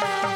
জানি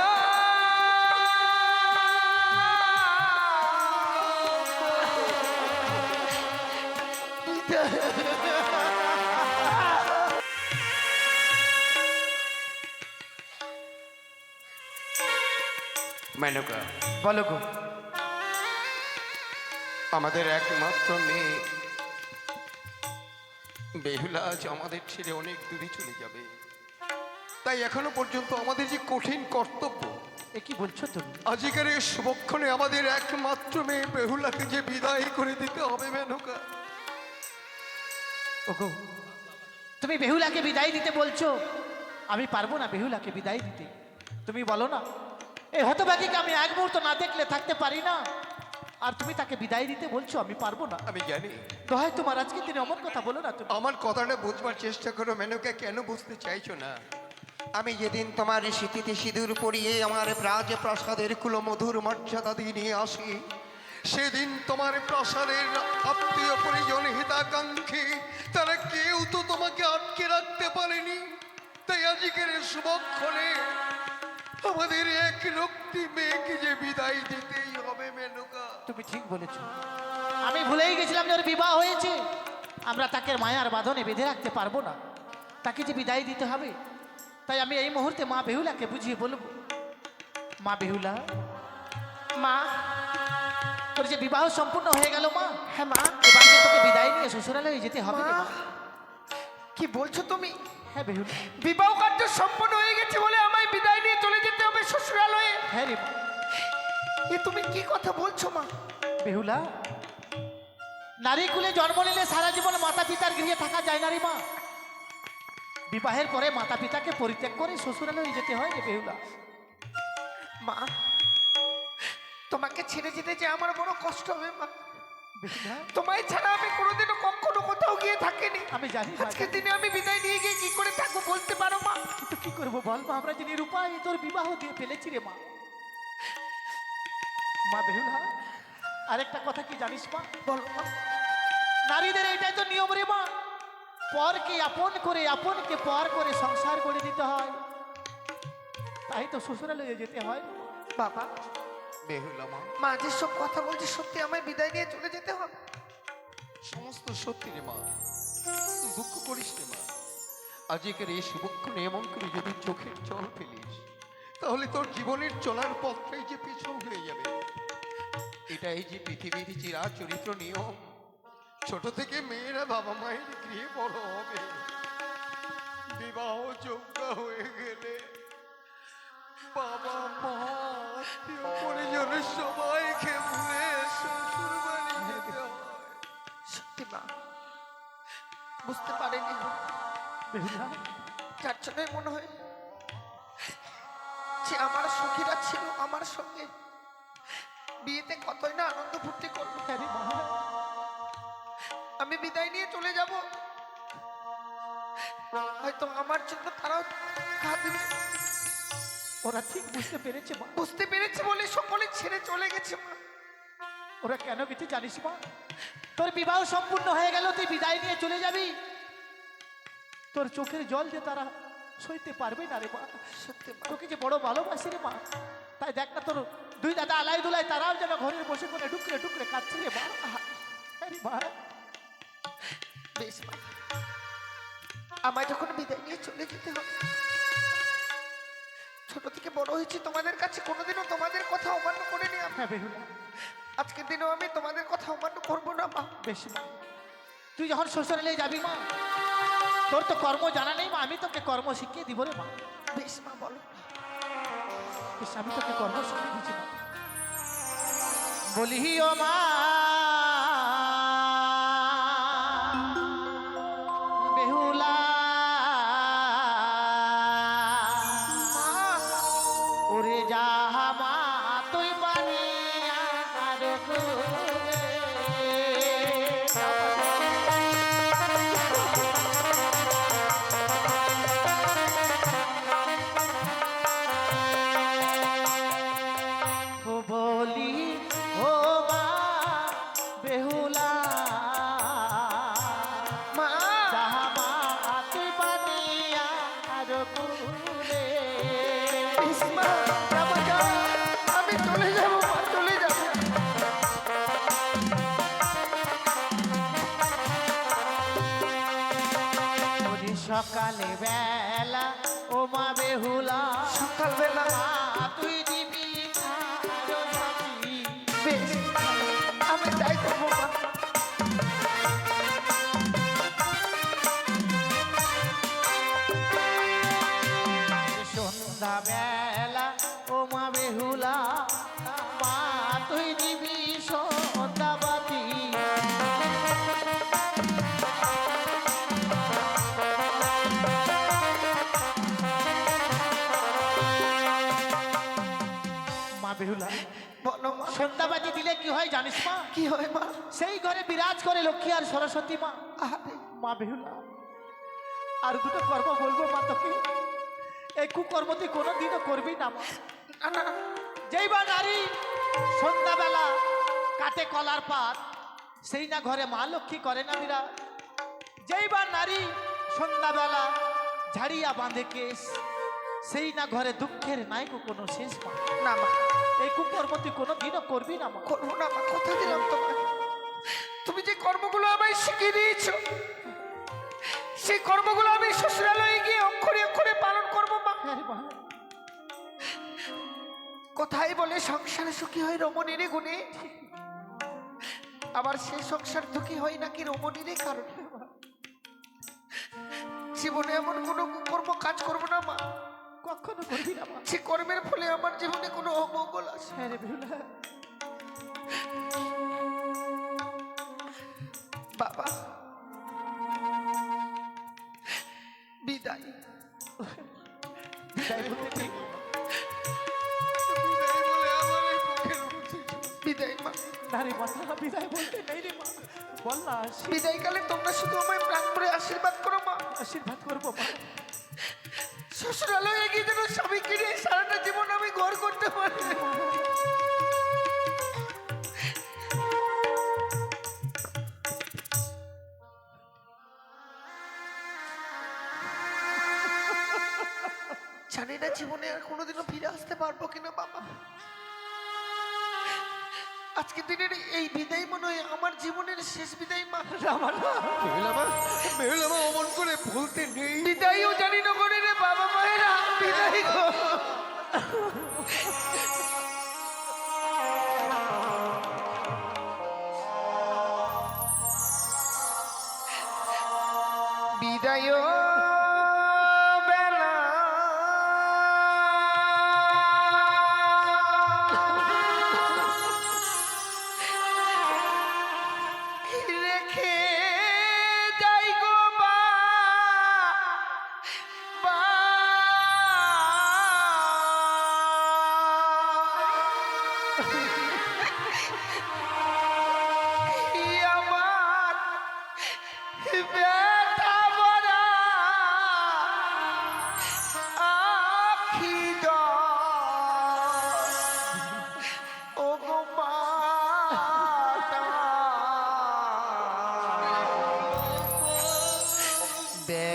মেনকা বলো গো। আমাদের একমাত্র মেয়ে। বেহুলা আজ আমাদের ছেড়ে অনেক দূরে চলে যাবে। তাই এখনও পর্যন্ত আমাদের যে কঠিন কর্তব্য এ কি বলছো তুমি? আজকের এই শুভক্ষণে আমাদের একমাত্র মেয়ে বেহুলাকে যে বিদায় করে দিতে হবে মেনকা ওগো তুমি বেহুলাকে বিদায় দিতে বলছো? আমি পারব না বেহুলাকে বিদায় দিতে। তুমি বলো না এই হতভাগীকে আমি এক মুহূর্ত না দেখলে থাকতে পারি না। আর তুমি তাকে বিদায় দিতে বলছো আমি পারব না। আমি জানি। দোহাই তোমার আজকে দিনে অমন কথা বলো না তুমি। আমার কথাটা বুঝবার চেষ্টা করো মেনকা কেন বুঝতে চাইছো না? আমি যেদিন তোমার স্মৃতিতে সিঁদুর পরিয়ে আমার প্রাজ প্রাসাদের কুলো মধুর মর্যাদা দিয়ে নিয়ে আসি সেদিন তোমার প্রাসাদের আত্মীয় পরিজন হিতাকাঙ্ক্ষী তারা কেউ তো তোমাকে আটকে রাখতে পারেনি। তাই আজকের শুভক্ষণে আমাদের এক রক্তি মেয়েকে যে বিদায় দিতেই হবে, মেনকা। তুমি ঠিক বলেছ। আমি ভুলেই গেছিলাম যে ওর বিবাহ হয়েছে। আমরা তাকে মায়ার বাঁধনে বেঁধে রাখতে পারব না। তাকে যে বিদায় দিতে হবে, তাই আমি এই মুহূর্তে মা বেহুলাকে বুঝিয়ে বলব। মা বেহুলা, মা তোর যে বিবাহ সম্পূর্ণ হয়ে গেল মা। হ্যাঁ মা। এবার যে তোকে বিদায় নিয়ে শ্বশুরালয়ে যেতে হবে রে মা। কি বলছো তুমি? হ্যাঁ বেহুলা। বিবাহ কার্য সম্পন্ন হয়ে গেছে বলে আমায় বিদায় নিয়ে চলে যেতে হবে শ্বশুরালয়ে? হ্যাঁ রে মা। এ তুমি কি কথা বলছো মা? বেহুলা নারী কুলে জন্ম নিলে সারা জীবন মাতা পিতার গৃহে থাকা যায় না রে মা। বিবাহের পরে মাতা পিতাকে পরিত্যাগ করে শ্বশুরালয়ে যেতে হয় রে বেহুলা। মা তোমাকে ছেড়ে যেতে যে আমার বড় কষ্ট হবে মা। তোমায় ছাড়া আমি কোনোদিনও কখনো কোথাও গিয়ে থাকিনি। আমি জানি আজকে দিনে আমি বিদায় নিয়ে গিয়ে কি করে থাকব বলতে পারো মা? কিন্তু কি করব বল মা? আমরা যে নিরুপায় তোর বিবাহ দিয়ে ফেলেছি রে মা। মা বেহুলা আরেকটা কথা কি জানিস মা? বল নারীদের এটাই তো নিয়ম রে মা। পরকে আপন করে আপনকে পর করে সংসার করে দিতে হয়। তাই তো শ্বশুরালয়ে যেতে হয়। বাবা বেহুলা মা। মা যেসব কথা বলছে সত্যি আমায় বিদায় নিয়ে চলে যেতে হবে। সমস্ত সত্যি রে মা। দুঃখ করিস রে মা। আজকের এই শুভক্ষণে এমন করে যদি চোখের জল ফেলিস তাহলে তোর জীবনের চলার পথটাই যে পিছন হয়ে যাবে। এটাই যে পৃথিবীর চিরা চরিত্র নিয়ম। ছোট থেকে মেয়েরা বাবা মায়ের গৃহে বড় হবে। বিবাহ যোগ্য হয়ে বুঝতে পারিনি যার জন্যই মনে হয় যে আমার সখীরা ছিল আমার সঙ্গে। বিয়েতে কতই না আনন্দ ফুর্তি করল। হ্যাঁ আমি বিদায় নিয়ে চলে যাব। হয়তো আমার জন্য তারাও কাঁদবে। ওরা ঠিক বুঝতে পেরেছে মা। বুঝতে পেরেছি বলে সকলে ছেড়ে চলে গেছে মা। ওরা কেন কিছু জানিস মা? তোর বিবাহ সম্পূর্ণ হয়ে গেল তুই বিদায় নিয়ে চলে যাবি। তোর চোখের জল যে তারা সইতে পারবে না রে মা। সত্যি তোকে যে বড় ভালোবাসে রে মা তাই দেখ না তোর দুই দাদা আলাই দুলাই তারাও যেন ঘরের বসে করে ডুকরে ডুকরে কাঁদছে রে মা। মা। বেশ মা আমায় যখন বিদায় নিয়ে চলে যেতে হবে ছোট থেকে বড় হয়েছি তোমাদের কাছে কোনোদিনও তোমাদের কথা অমান্য করিনি আমি। হ্যাঁ বেহুলা আজকের দিনেও আমি তোমাদের কথা অমান্য করব না মা। বেশ মা তুই যখন শ্বশুরালয়ে যাবি মা তোর তো কর্ম জানা নেই মা। আমি তোকে কর্ম শিখিয়ে দিব রে মা। বেশ মা বলো। বেশ আমি তোকে কর্ম শিখিয়ে দিচ্ছি মা। বলি ও মা সকালে বেলা ও মা বেহুলা সকালবেলা। মা তুই দিবি। আমি তাই করব বেহুলা। বলো মা। সন্ধ্যাবাতি দিলে কি হয় জানিস মা? কি হয় মা? সেই ঘরে বিরাজ করে লক্ষ্মী আর সরস্বতী মা। মা বেহুলা আর দুটো কর্ম বলব মা তোকে। এই কুকর্ম তুই কোনোদিনও করবি না মা। না যেই বা নারী সন্ধ্যাবেলা কাটে কলার পাত সেই না ঘরে মা লক্ষ্মী করে না বিরাট। যেই বা নারী সন্ধ্যাবেলা ঝাড়িয়া বাঁধে কেস সেই না ঘরে দুঃখের নাইকো কোনো শেষ মা। না মা এই কুকর্ম তুই কোনোদিনও করবি না মা। করব না মা কথা দিলাম তোমাকে তুমি যে কর্মগুলো আমায় শিখিয়ে দিয়েছ সেই কর্মগুলো আমি শ্বশুরালয়ে গিয়ে অক্ষরে অক্ষরে পালন করব মা। আরে মা। কোথায় বলে সংসারে সুখী হয় রমণীরে গুণে। আবার সেই সংসার দুঃখী হয় নাকি রমণীরে কারণে। জীবনে এমন কোনো কর্ম কাজ করব না মা। কখনো করবি না মা। সে কর্মের ফলে আমার জীবনে কোনো অমঙ্গল আসে হ্যাঁ রে বেহুলা বাবা বিদায়। বিদায় বলতে ঠিক বিদায় বলে আমার এই বিদায় মা। না রে মাথা বিদায় বলতে নেই রে মা। বল না আশী- বিদায়কালে তোমরা শুধু আমায় প্রাণ করে আশীর্বাদ করো মা। আশীর্বাদ করব মা। শ্বশুরালয়ে গিয়ে যেন স্বামীকে কিনে সারাটা জীবন আমি ঘর করতে পারি। জানি না জীবনে আর কোনোদিনও ফিরে আসতে পারব কিনা, বাবা। আজকের দিনের এই বিদায় মনে হয় আমার জীবনের শেষ বিদায় মা। আমার মা বেহুলা অমন করে বলতে নেই। বিদায়ও জানি না করে রে বাবা মায়েরা বিদায় গো।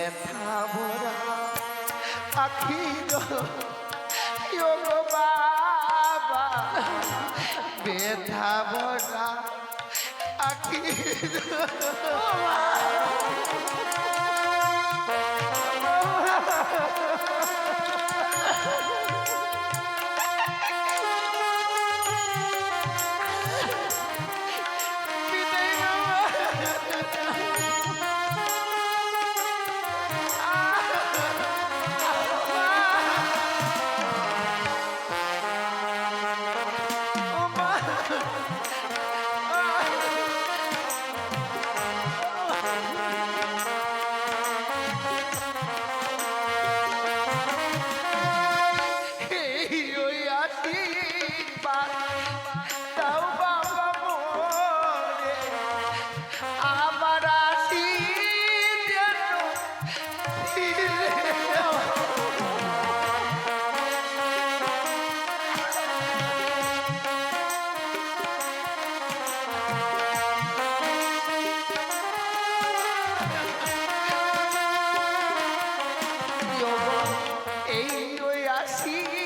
ব্যথা ভরা ও গো বাবা। ব্যথা ভরা আখি করে assim.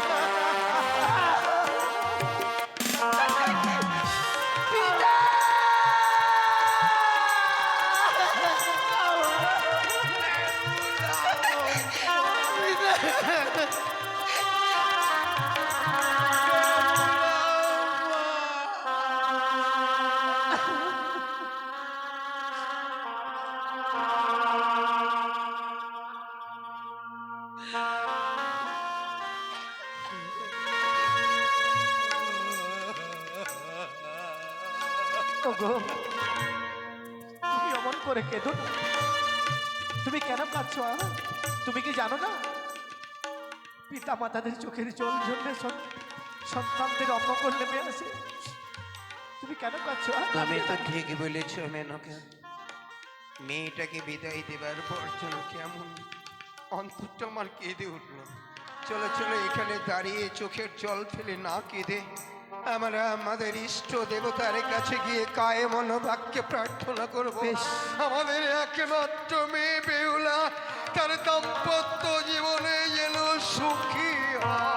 ওগো তুমি অমন করে কেঁদো না। তুমি কেন কাঁদছো? তুমি কি জানো না পিতা মাতাদের চোখের জল ঝরলে সন- সন্তানদের অমঙ্গল নেমে আসে তুমি কেন কাঁদছো আ? তুমি তো ঠিক বলেছ, মেনকা মেয়েটাকে বিদায় দেবার পর যেন কেমন অন্তরটা আমার কেঁদে উঠল চলো চলো, এখানে দাঁড়িয়ে চোখের জল ফেলে না কেঁদে আমরা আমাদের ইষ্ট দেবতার কাছে গিয়ে কায়ে মনোবাক্যে প্রার্থনা করব। আমাদের একমাত্র মেয়ে বেউলা তার দাম্পত্য জীবনে যেন সুখী হয়।